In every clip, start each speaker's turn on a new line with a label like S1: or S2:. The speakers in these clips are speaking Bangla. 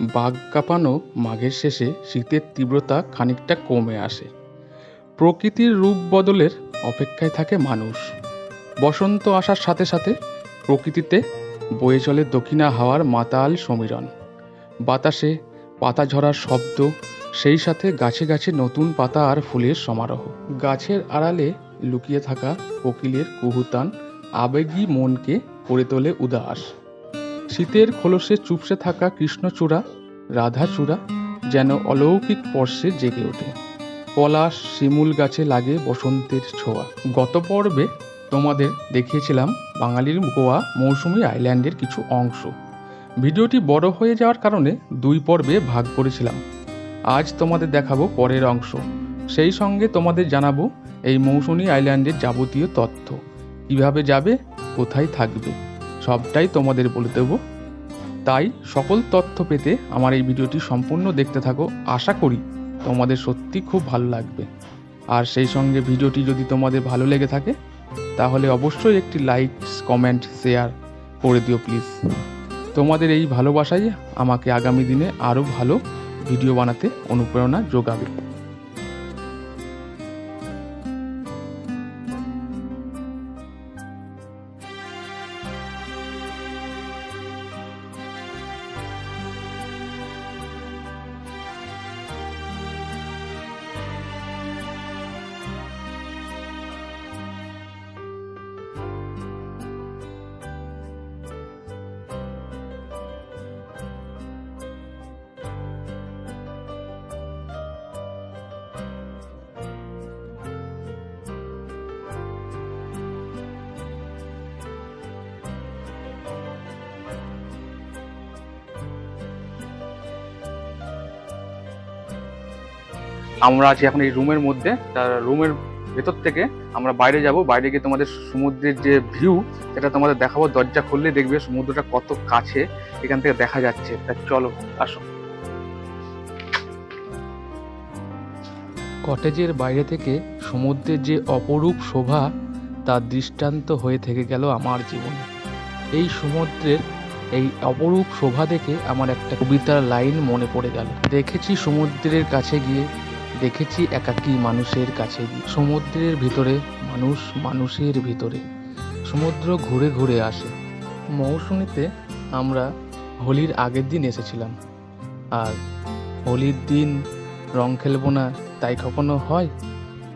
S1: বাঘ কাঁপানো মাঘের শেষে শীতের তীব্রতা খানিকটা কমে আসে। প্রকৃতির রূপ বদলের অপেক্ষায় থাকে মানুষ। বসন্ত আসার সাথে সাথে প্রকৃতিতে বয়ে চলে দক্ষিণা হাওয়ার মাতাল সমীরণ। বাতাসে পাতা ঝরার শব্দ, সেই সাথে গাছে গাছে নতুন পাতা আর ফুলের সমারোহ। গাছের আড়ালে লুকিয়ে থাকা কোকিলের কুহুতান আবেগী মনকে করে তোলে উদাস। শীতের খোলসে চুপসে থাকা কৃষ্ণচূড়া, রাধাচূড়া যেন অলৌকিক স্পর্শে জেগে ওঠে। পলাশ শিমুল গাছে লাগে বসন্তের ছোঁয়া। গত পর্বে তোমাদের দেখিয়েছিলাম বাঙালির গোয়া মৌসুমী আইল্যান্ডের কিছু অংশ। ভিডিওটি বড় হয়ে যাওয়ার কারণে দুই পর্বে ভাগ করেছিলাম। আজ তোমাদের দেখাবো পরের অংশ। সেই সঙ্গে তোমাদের জানাব এই মৌসুমী আইল্যান্ডের যাবতীয় তথ্য। কীভাবে যাবে, কোথায় থাকবে। সবটাই তোমাদের বলে দেবো। তাই সকল তথ্য পেতে আমার এই ভিডিওটি সম্পূর্ণ দেখতে থাকো। আশা করি তোমাদের সত্যি খুব ভালো লাগবে। আর সেই সঙ্গে ভিডিওটি যদি তোমাদের ভালো লেগে থাকে, তাহলে অবশ্যই একটি লাইক, কমেন্ট, শেয়ার করে দিও প্লিজ। তোমাদের এই ভালোবাসাই আমাকে আগামী দিনে আরও ভালো ভিডিও বানাতে অনুপ্রেরণা যোগাবে। আমরা আছি এখন এই রুমের মধ্যে। তার রুমের ভেতর থেকে আমরা বাইরে যাব। বাইরে গিয়ে তোমাদের সমুদ্রের যে ভিউ সেটা তোমাদের দেখাবো। দরজা খুললে দেখবে সমুদ্রটা কত কাছে এখান থেকে দেখা যাচ্ছে। তা চলো, আসো। কটেজের বাইরে থেকে সমুদ্রের যে অপরূপ শোভা তার দৃষ্টান্ত হয়ে থেকে গেল আমার জীবনে। এই সমুদ্রের এই অপরূপ শোভা দেখে আমার একটা কবিতার লাইন মনে পড়ে গেল। দেখেছি সমুদ্রের কাছে গিয়ে দেখেছি একাকী মানুষের কাছে। সমুদ্রের ভিতরে, মানুষ মানুষের ভিতরে। সমুদ্র ঘুরে ঘুরে আসে। মৌসুমিতে আমরা হোলির আগের দিন এসেছিলাম। আর হোলির দিন রং খেলব না, তাই কখনো হয়?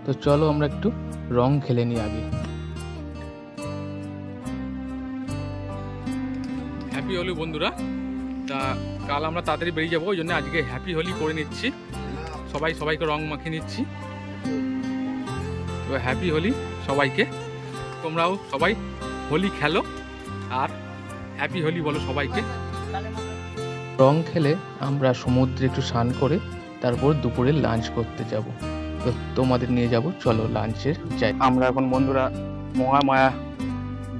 S1: তো চলো আমরা একটু রং খেলে নিই আগে। হ্যাপি হোলি বন্ধুরা। তা কাল আমরা তাড়াতাড়ি বেরিয়ে যাব, ওই জন্য আজকে হ্যাপি হোলি করে নিচ্ছি। সবাই সবাইকে রং মাখিয়ে নিচ্ছি। তো হ্যাপি হোলি সবাইকে। তোমরাও সবাই হোলি খেলো আর হ্যাপি হোলি বলো সবাইকে। রং খেলে আমরা সমুদ্রে একটু স্নান করে তারপর দুপুরে লাঞ্চ করতে যাব। তো তোমাদের নিয়ে যাব চলো লাঞ্চের যাই আমরা এখন বন্ধুরা মহামায়া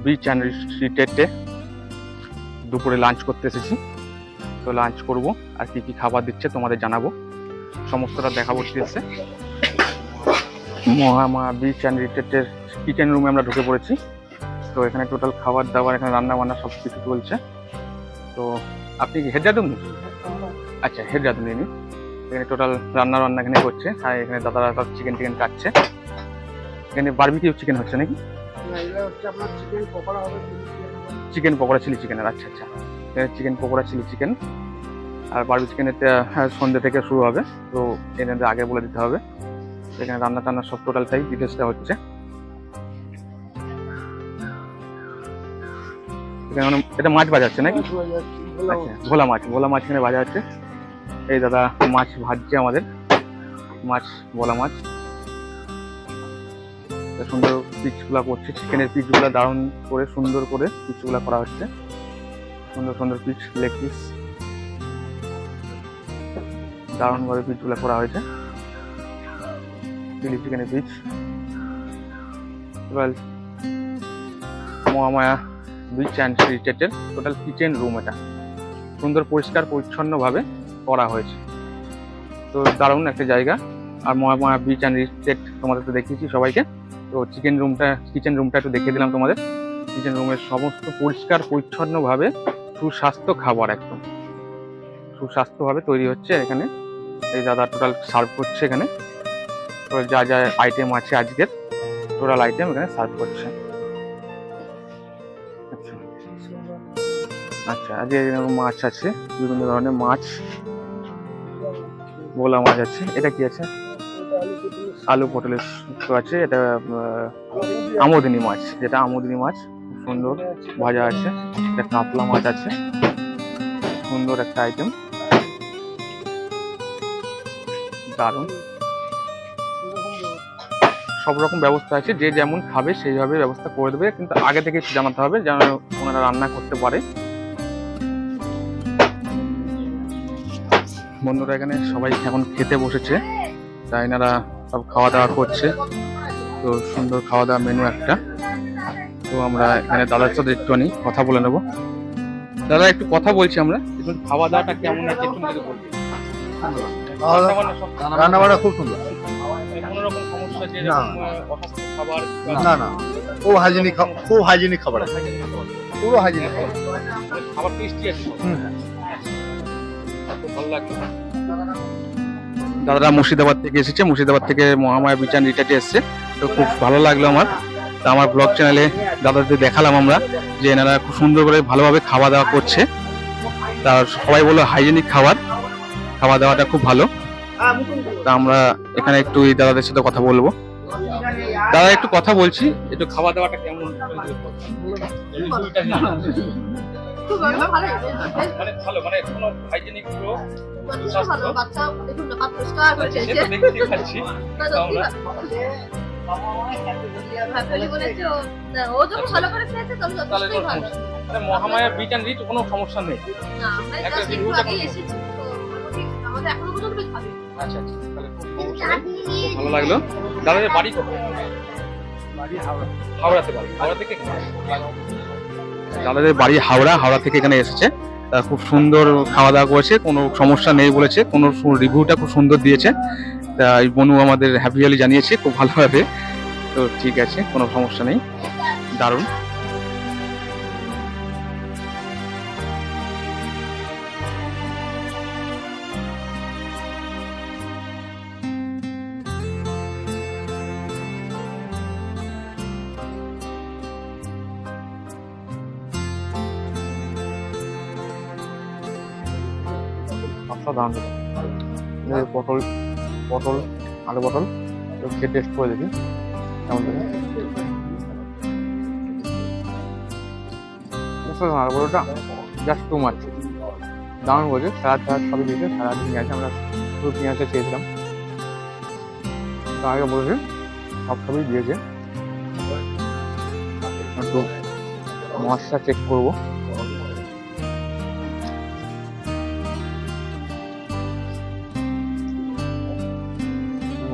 S1: বিচ অ্যান্ড রিট্রিটে দুপুরে লাঞ্চ করতে এসেছি। তো লাঞ্চ করব আর কি কি খাবার দিচ্ছে তোমাদের জানাব। সমস্তটা দেখাবো এসে মহামায়া বিচ অ্যান্ড রিট্রিটের কিচেন রুমে আমরা ঢুকে পড়েছি। তো এখানে টোটাল খাবার, দাবার, এখানে রান্না বান্না সব কিছু চলছে। তো আপনি কি হেড রাঁধুন আচ্ছা হেড রাঁধুন ইনি এখানে টোটাল রান্না বান্না এখানে করছে। আর এখানে দাদারা সব চিকেন টিকেন কাটছে। এখানে বারবিকিউ চিকেন হচ্ছে নাকি?
S2: চিকেন পকোড়া
S1: চিকেন চিলি চিকেনের আচ্ছা আচ্ছা। চিকেন পকোড়া চিলি চিকেন আর বারবি চিকেনের সন্ধ্যে থেকে শুরু হবে। তো এখানে আগে বলে দিতে হবে এখানে রান্না টান্না সব টোটালটাই ডিটেলসটা হচ্ছে। এখানে মানে- এটা মাছ বাজাচ্ছে নাকি? আচ্ছা ভোলা মাছ ভোলা মাছ এখানে ভাজা হচ্ছে। এই দাদা মাছ ভাজছে আমাদের মাছ ভোলা মাছ। সুন্দর পিচগুলা করছে চিকেনের পিচগুলা দারুণ করে সুন্দর করে পিচগুলা করা হচ্ছে। সুন্দর সুন্দর পিচ লেগ পিস দারুণভাবে পিচগুলা করা হয়েছে। চিলি চিকেনের পিচ এবার মহামায়া বিচ অ্যান্ড রিটেটের টোটাল কিচেন রুম এটা। সুন্দর, পরিষ্কার, পরিচ্ছন্নভাবে করা হয়েছে। তো দারুণ একটা জায়গা। আর মহামায়া বিচ অ্যান্ড রিটেট তোমাদের তো দেখিয়েছি সবাইকে। তো চিকেন রুমটা কিচেন রুমটা একটু দেখিয়ে দিলাম তোমাদের। কিচেন রুমের সমস্ত পরিষ্কার, পরিচ্ছন্নভাবে সুস্বাস্থ্য খাবার একদম।
S2: সুস্বাস্থ্যভাবে তৈরি হচ্ছে এখানে। এই দাদা টোটাল সার্ভ করছে এখানে। তো যা যা আইটেম আছে আজকের টোটাল আইটেম এখানে সার্ভ করছে। আচ্ছা। আচ্ছা আজকে মাছ আছে, বিভিন্ন ধরনের মাছ। বোলা মাছ আছে, এটা কি আছে? আলু পটলের আছে, এটা আমোদিনী মাছ, যেটা আমোদিনী মাছ সুন্দর, ভাজা আছে। এটা কাতলা মাছ আছে সুন্দর একটা আইটেম দারুণ। সব রকম ব্যবস্থা আছে, যে যেমন খাবে সেইভাবে ব্যবস্থা করে দেবে, কিন্তু আগে থেকে একটু জানাতে হবে যেন ওনারা রান্না করতে পারে। বন্ধুরা, এখানে সবাই এখন খেতে বসেছে, তাই এনারা সব খাওয়া দাওয়া করছে। তো সুন্দর খাওয়া দাওয়া মেনু একটা। তো আমরা এখানে দাদার সাথে একটুখানি কথা বলে নেব। দাদা, একটু কথা বলছি আমরা খাওয়া দাওয়াটা কেমন আছে, একটু সব
S3: রান্না বান্না খুব সুন্দর।
S2: কোনো রকম সমস্যা যে
S3: না। না না। খুব হাইজেনিক খুব হাইজেনিক খাবার পুরো হাইজেনিক খাবার।
S2: খাবার টেস্টি আছে ভালো লাগল দাদারা মুর্শিদাবাদ থেকে এসেছে। মুর্শিদাবাদ থেকে মহামায়া বিচান রিটার্টে এসেছে। তো খুব ভালো লাগল আমার। তো আমার ব্লগ চ্যানেলে দাদাদের দেখালাম আমরা যে এনারা খুব সুন্দর করে ভালোভাবে খাওয়া দাওয়া করছে। তার সবাই বলল হাইজেনিক খাবার। খাওয়া দাওয়াটা খুব ভালো। তা আমরা এখানে একটু এই দাদাদের সাথে কথা বলব। দাদা একটু কথা বলছি একটু খাওয়া দাওয়াটা কেমন
S4: ভালো
S2: মানে ভালো মানে কোনো হাইজেনিক পুরো মহামায়া বিট অ্যান্ড রিট কোনো সমস্যা নেই।
S4: আমাদের এখনও পর্যন্ত বেশ
S2: আচ্ছা আচ্ছা তাহলে খুব ভালো লাগল। দাদাদের বাড়ি কোথায়? হাওড়াতে বাড়ি। হাওড়া থেকে দাদাদের বাড়ি হাওড়া হাওড়া থেকে এখানে এসেছে। তা খুব সুন্দর খাওয়া দাওয়া করেছে কোনো সমস্যা নেই বলেছে কোনো রিভিউটা খুব সুন্দর দিয়েছে। তা এই বনু আমাদের হ্যাপিয়ালি জানিয়েছে খুব ভালোভাবে তো ঠিক আছে কোনো সমস্যা নেই। দারুণ। অসাধারণ পটল পটল, আলু পটল খেয়ে টেস্ট করে দেখি। কেমন অসাধারণ আলু পটলটা জাস্ট টু মাছ দারুণ করেছে স্যালাড ফ্যালাড সবই দিয়েছে নিয়ে আছে আমরা শুধু পেঁয়াজটা চেয়েছিলাম। তার আগে বলেছে, সব সবই দিয়েছে। একটু মশলা চেক করব।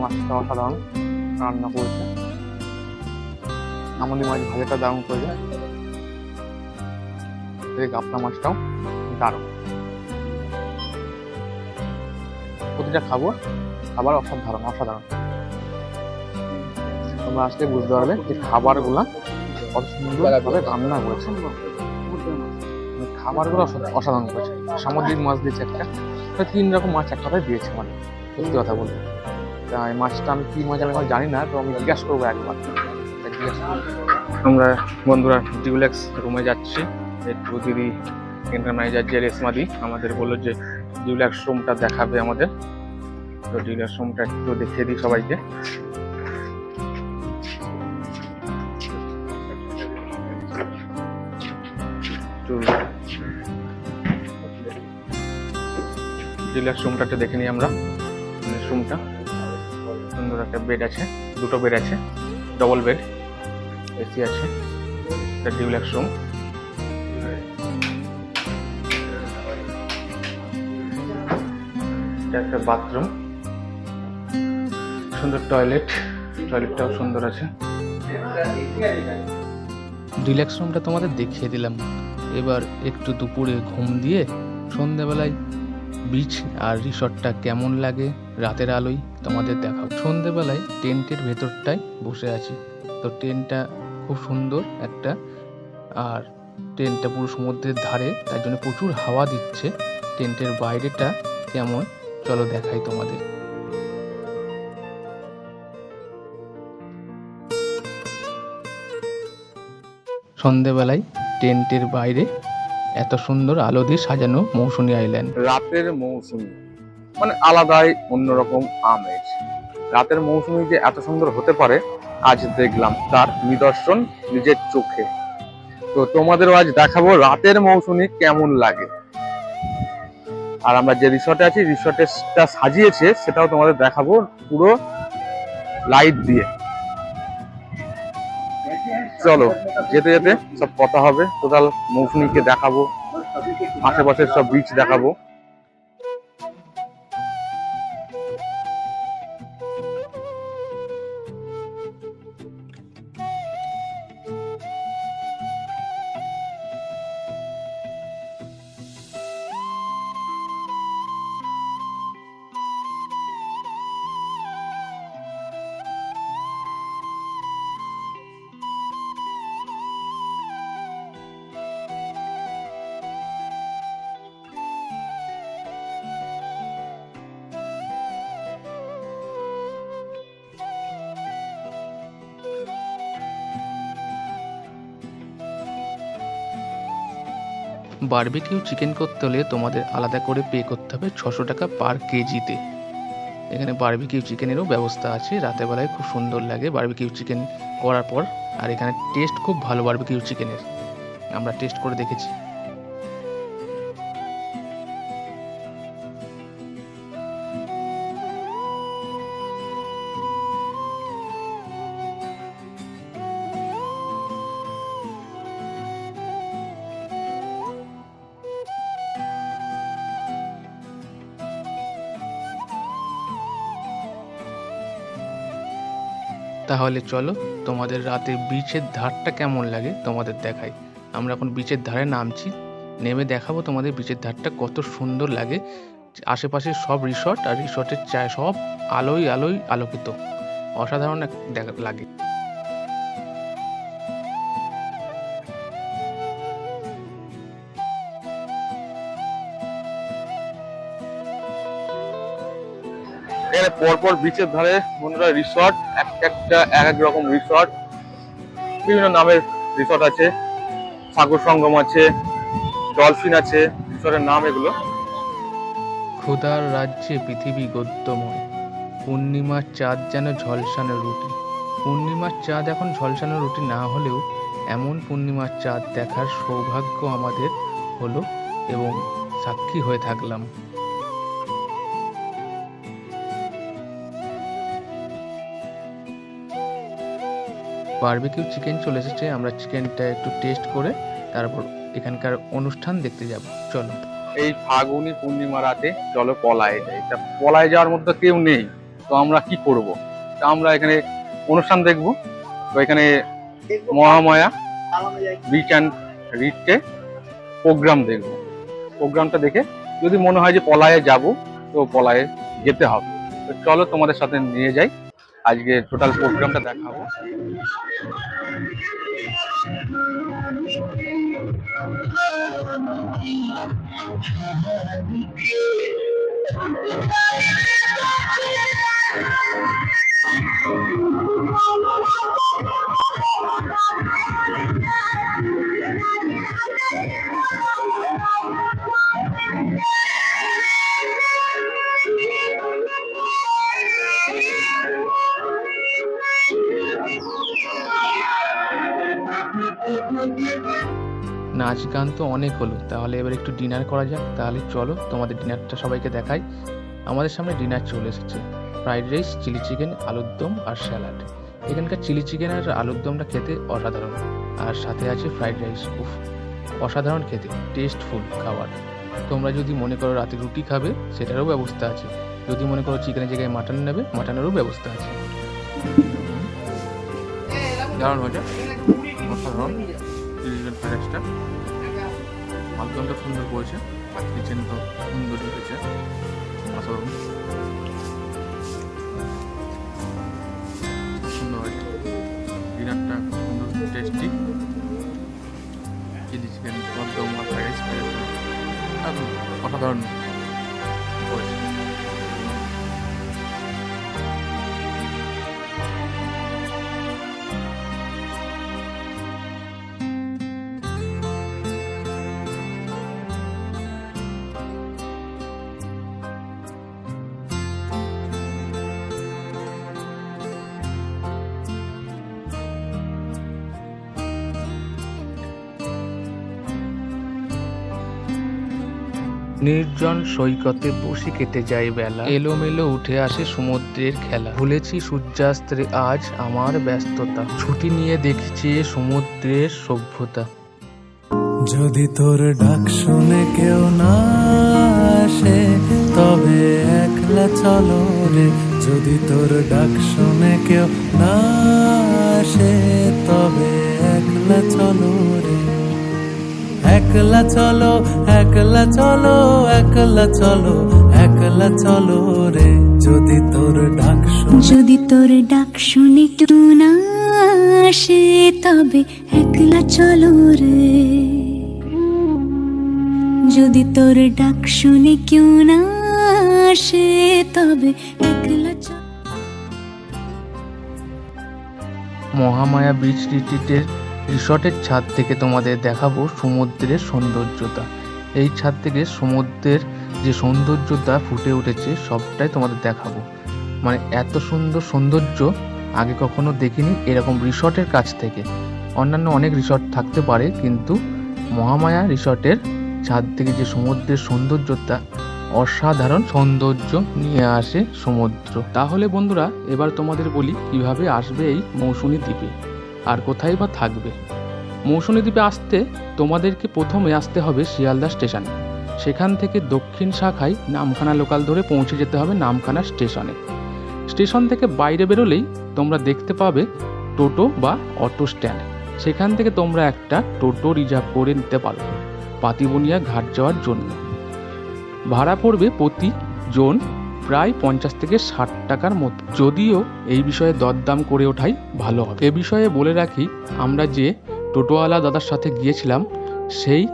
S2: মাছটা অসাধারণ রান্না করেছে। আমাদের মাছ ভাজাটা দারুণ করেছে। এই গাপলা মাছটাও দারুণ। প্রতিটা খাব খাবার অসাধারণ অসাধারণ। তোমরা আসলে বুঝতে পারবে যে খাবারগুলা কত সুন্দরভাবে রান্না করেছে। মানে খাবারগুলো অসাধারণ করেছে। সামুদ্রিক মাছ দিয়েছে একটা তিন রকম মাছ একটাতে দিয়েছে মানে। সত্যি কথা বলতে। তা এই মাছটা আমি কি মাছ আমি জানি না, তো আমি জিজ্ঞাসা করব একবার। আমরা বন্ধুরা ডিউলেক্স রুমে যাচ্ছি। একটু দিদি এখানকার ম্যানেজার যে রেশমাদি আমাদের বলল যে ডিউলেক্স রুমটা দেখাবে আমাদের। তো ডিউলেক্স রুমটা একটু দেখিয়ে দিই সবাইকে। ডিউলেক্স রুমটা একটু দেখে নিই আমরা রুমটা। সুন্দর একটা বেড আছে, দুটো বেড আছে ডবল বেড এসি আছে, একটা ডিউলেক্স রুম এটা একটা বাথরুম সুন্দর টয়লেট টয়লেটটাও সুন্দর আছে।
S1: রিল্যাক্স রুমটা তোমাদের দেখিয়ে দিলাম। এবার একটু দুপুরে ঘুম দিয়ে সন্ধেবেলায় বিচ আর রিসর্টটা কেমন লাগে? রাতের আলোই তোমাদের দেখাও সন্ধেবেলায় টেন্টের ভেতরটায় বসে আছি। তো টেন্টটা খুব সুন্দর একটা, আর ট্রেনটা পুরো সমুদ্রের ধারে তাই জন্য প্রচুর হাওয়া দিচ্ছে। টেন্টের বাইরেটা কেমন, চলো দেখাই তোমাদের। সন্ধেবেলায় টেন্টের বাইরে এত সুন্দর আলো দিয়ে সাজানো মৌসুমী আইল্যান্ড।
S2: রাতের মৌসুমি। মানে আলাদাই, অন্যরকম আমেজ। রাতের মৌসুমি যে এত সুন্দর হতে পারে, আজ দেখলাম তার নিদর্শন নিজের চোখে। তো তোমাদেরও আজ দেখাবো রাতের মৌসুমি কেমন লাগে। আর আমরা যে রিসর্টে আছি, রিসর্টেরটা সাজিয়েছে, সেটাও তোমাদের দেখাবো পুরো লাইট দিয়ে। চলো, যেতে যেতে সব কথা হবে। টোটাল মৌসুমিকে দেখাবো, আশেপাশের সব বিচ দেখাবো।
S1: বারবিকিউ চিকেন করতে হলে তোমাদের আলাদা করে পে করতে হবে ছশো টাকা পার কেজিতে। এখানে বার্বিকিউ চিকেনেরও ব্যবস্থা আছে। রাতের বেলায় খুব সুন্দর লাগে বার্বিকিউ চিকেন করার পর। আর এখানে টেস্ট খুব ভালো বার্বিকিউ চিকেনের। আমরা টেস্ট করে দেখেছি। তাহলে চলো তোমাদের রাতে বিচের ধারটা কেমন লাগে তোমাদের দেখাই। আমরা এখন বিচের ধারে নামছি, নেমে দেখাবো তোমাদের বিচের ধারটা কত সুন্দর লাগে। আশেপাশে সব রিসর্ট আর রিসর্টের চায় সব আলোয় আলোয় আলোকিত। অসাধারণ এক লাগে।
S2: পরপর বিচের ধারে বন্ধুরা রিসর্ট এক একটা, এক এক রকম রিসর্ট বিভিন্ন নামের রিসর্ট আছে। সাগর সঙ্গম আছে ডলফিন আছে রিসর্টের নাম এগুলো।
S1: ক্ষুধার রাজ্যে পৃথিবী গদ্যময়। পূর্ণিমার চাঁদ যেন ঝলসানো রুটি। পূর্ণিমার চাঁদ এখন ঝলসানো রুটি না হলেও এমন পূর্ণিমার চাঁদ দেখার সৌভাগ্য আমাদের হলো এবং সাক্ষী হয়ে থাকলাম। বারবিকিউ চিকেন চলে এসেছে, আমরা চিকেনটা একটু টেস্ট করে তারপর এখানকার অনুষ্ঠান দেখতে যাব। চলো।
S2: এই ফাগুনি পূর্ণিমা রাতে চলো পলায় যাই। তা পলায় যাওয়ার মধ্যে কেউ নেই, তো আমরা কি করব? তা আমরা এখানে অনুষ্ঠান দেখব। তো এখানে মহামায়া বিচ অ্যান্ড রিটকে প্রোগ্রাম দেখব। প্রোগ্রামটা দেখে যদি মনে হয় যে পলায়ে যাব, তো পলায়ে যেতে হবে। তো চলো তোমাদের সাথে নিয়ে যাই। আজকে টোটাল প্রোগ্রামটা দেখাবো।
S1: নাচ গান তো অনেক হলো। তাহলে এবার একটু ডিনার করা যাক। তাহলে চলো তোমাদের ডিনারটা সবাইকে দেখাই। আমাদের সামনে ডিনার চলে এসেছে। ফ্রাইড রাইস চিলি চিকেন আলুর দম আর স্যালাড এখানকার চিলি চিকেন আর আলুর দমটা খেতে অসাধারণ। আর সাথে আছে ফ্রাইড রাইস উফ, অসাধারণ খেতে। টেস্টফুল খাবার। তোমরা যদি মনে করো রাতে রুটি খাবে, সেটারও ব্যবস্থা আছে। যদি মনে করো চিকেনের জায়গায় মাটন নেবে মাটনেরও ব্যবস্থা আছে। দারুণ হয়েছে অসাধারণ। মালদমটা সুন্দর করেছে। আর কিচেন তো সুন্দরই হয়েছে। অসাধারণ সুন্দর হয়েছে ডিনারটা সুন্দর টেস্টি চিলি চিকেন
S5: অসাধারণ
S6: নির্জন সৈকতে বসে কেটে যায় বেলা। এলোমেলো উঠে আসে সমুদ্রের খেলা। ভুলেছি সূর্যাস্ত্রে আজ আমার ব্যস্ততা। ছুটি নিয়ে দেখেছি সমুদ্রের সভ্যতা।
S7: যদি তোর ডাক শুনে কেউ না আসে, তবে একলা চলো রে। যদি তোর ডাক শুনে কেউ না আসে, তবে একলা চলো রে। একলা চলো একলা চলো একলা চলো একলা চলো রে। যদি তোর ডাক শুনে
S8: যদি তোর ডাক শুনে কেউ না আসে তবে একলা চলো রে। যদি তোর ডাক শুনে কেউ না আসে তবে একলা চলো।
S6: মহামায়া বিচ রিট্রিটের রিসর্টের ছাদ থেকে তোমাদের দেখাবো সমুদ্রের সৌন্দর্যতা। এই ছাদ থেকে সমুদ্রের যে সৌন্দর্যতা ফুটে উঠেছে, সবটাই তোমাদের দেখাবো। মানে এত সুন্দর সৌন্দর্য আগে কখনো দেখিনি এরকম রিসর্টের কাছ থেকে। অন্যান্য অনেক রিসর্ট থাকতে পারে, কিন্তু মহামায়া রিসর্টের ছাদ থেকে যে সমুদ্রের সৌন্দর্যতা, অসাধারণ সৌন্দর্য নিয়ে আসে সমুদ্র।
S1: তাহলে বন্ধুরা, এবার তোমাদের বলি কীভাবে আসবে এই মৌসুমী দ্বীপে। আর কোথায় বা থাকবে? মৌসুমী দ্বীপে আসতে তোমাদেরকে প্রথমে আসতে হবে শিয়ালদা স্টেশনে। সেখান থেকে দক্ষিণ শাখায় নামখানা লোকাল ধরে পৌঁছে যেতে হবে নামখানা স্টেশনে। স্টেশন থেকে বাইরে বেরোলেই তোমরা দেখতে পাবে টোটো বা অটো স্ট্যান্ড। সেখান থেকে তোমরা একটা টোটো রিজার্ভ করে নিতে পারো পাতিবনিয়া ঘাট যাওয়ার জন্য। ভাড়া পড়বে প্রতি জন প্রায় পঞ্চাশ থেকে ষাট টাকার মতো। যদিও এই বিষয়ে দরদাম করে ওঠাই ভালো হবে। এ বিষয়ে বলে রাখি, আমরা যে টোটোওয়ালা দাদার সাথে গিয়েছিলাম, সেই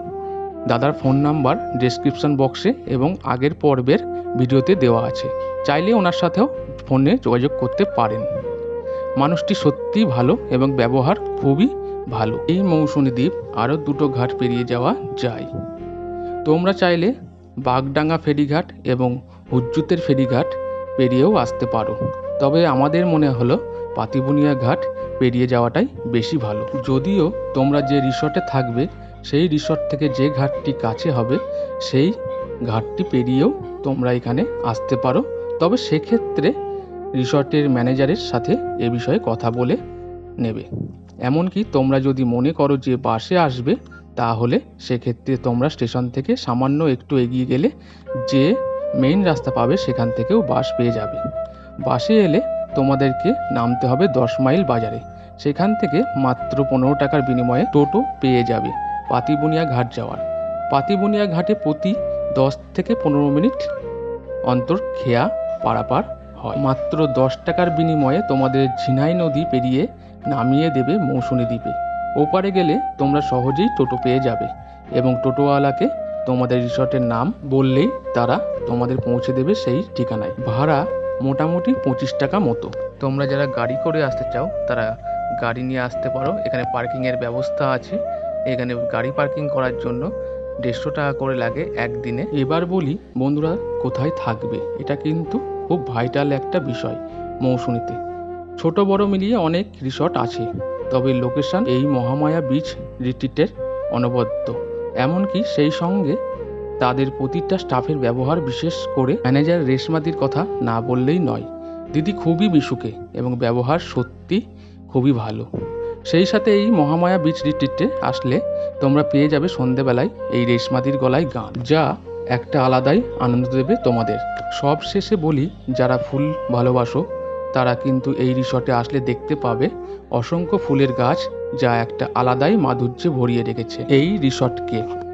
S1: দাদার ফোন নাম্বার ডেসক্রিপশন বক্সে এবং আগের পর্বের ভিডিওতে দেওয়া আছে। চাইলে ওনার সাথেও ফোনে যোগাযোগ করতে পারেন। মানুষটি সত্যিই ভালো এবং ব্যবহার খুবই ভালো। এই মৌসুমী দ্বীপ আরও দুটো ঘাট পেরিয়ে যাওয়া যায়। তোমরা চাইলে বাগডাঙ্গা ফেরিঘাট এবং হুজ্জুতের ফেরিঘাট পেরিয়েও আসতে পারো। তবে আমাদের মনে হলো পাতিবুনিয়া ঘাট পেরিয়ে যাওয়াটাই বেশি ভালো। যদিও তোমরা যে রিসর্টে থাকবে, সেই রিসর্ট থেকে যে ঘাটটি কাছে হবে, সেই ঘাটটি পেরিয়েও তোমরা এখানে আসতে পারো। তবে সেক্ষেত্রে রিসর্টের ম্যানেজারের সাথে এ বিষয়ে কথা বলে নেবে। এমনকি তোমরা যদি মনে করো যে বাসে আসবে, তাহলে সেক্ষেত্রে তোমরা স্টেশন থেকে সামান্য একটু এগিয়ে গেলে যে মেইন রাস্তা পাবে সেখান থেকেও বাস পেয়ে যাবে। বাসে এলে তোমাদেরকে নামতে হবে দশ মাইল বাজারে। সেখান থেকে মাত্র পনেরো টাকার বিনিময়ে টোটো পেয়ে যাবে পাতিবুনিয়া ঘাট যাওয়ার। পাতিবুনিয়া ঘাটে প্রতি দশ থেকে পনেরো মিনিট অন্তর খেয়া পারাপার হয়। মাত্র দশ টাকার বিনিময়ে তোমাদের ঝিনাই নদী পেরিয়ে নামিয়ে দেবে মৌসুমী দ্বীপে। ওপারে গেলে তোমরা সহজেই টোটো পেয়ে যাবে এবং টোটোওয়ালাকে তোমাদের রিসর্টের নাম বললেই তারা তোমাদের পৌঁছে দেবে সেই ঠিকানায়। ভাড়া মোটামুটি পঁচিশ টাকা মতো। তোমরা যারা গাড়ি করে আসতে চাও, তারা গাড়ি নিয়ে আসতে পারো। এখানে পার্কিংয়ের ব্যবস্থা আছে। এখানে গাড়ি পার্কিং করার জন্য দেড়শো টাকা করে লাগে একদিনে। এবার বলি, বন্ধুরা, কোথায় থাকবে? এটা কিন্তু খুব ভাইটাল একটা বিষয় মৌসুমীতে। ছোট বড় মিলিয়ে অনেক রিসর্ট আছে, তবে লোকেশন এই মহামায়া বিচ রিট্রিটের অনবদ্য। এমনকি সেই সঙ্গে তাদের প্রতিটা স্টাফের ব্যবহার বিশেষ করে ম্যানেজার রেশমাদির কথা না বললেই নয়। দিদি খুবই মিশুকে এবং ব্যবহার সত্যি খুবই ভালো। সেই সাথে এই মহামায়া বিচ রিট্রিটে আসলে তোমরা পেয়ে যাবে সন্ধেবেলায় এই রেশমাদির গলায় গান, যা একটা আলাদাই আনন্দ দেবে তোমাদের। সব শেষে বলি, যারা ফুল ভালোবাসো, তারা কিন্তু এই রিসর্টে আসলে দেখতে পাবে অসংখ্য ফুলের গাছ যা একটা আলাদাই মাধুর্যে ভরিয়ে রেখেছে। এই রিসর্টকে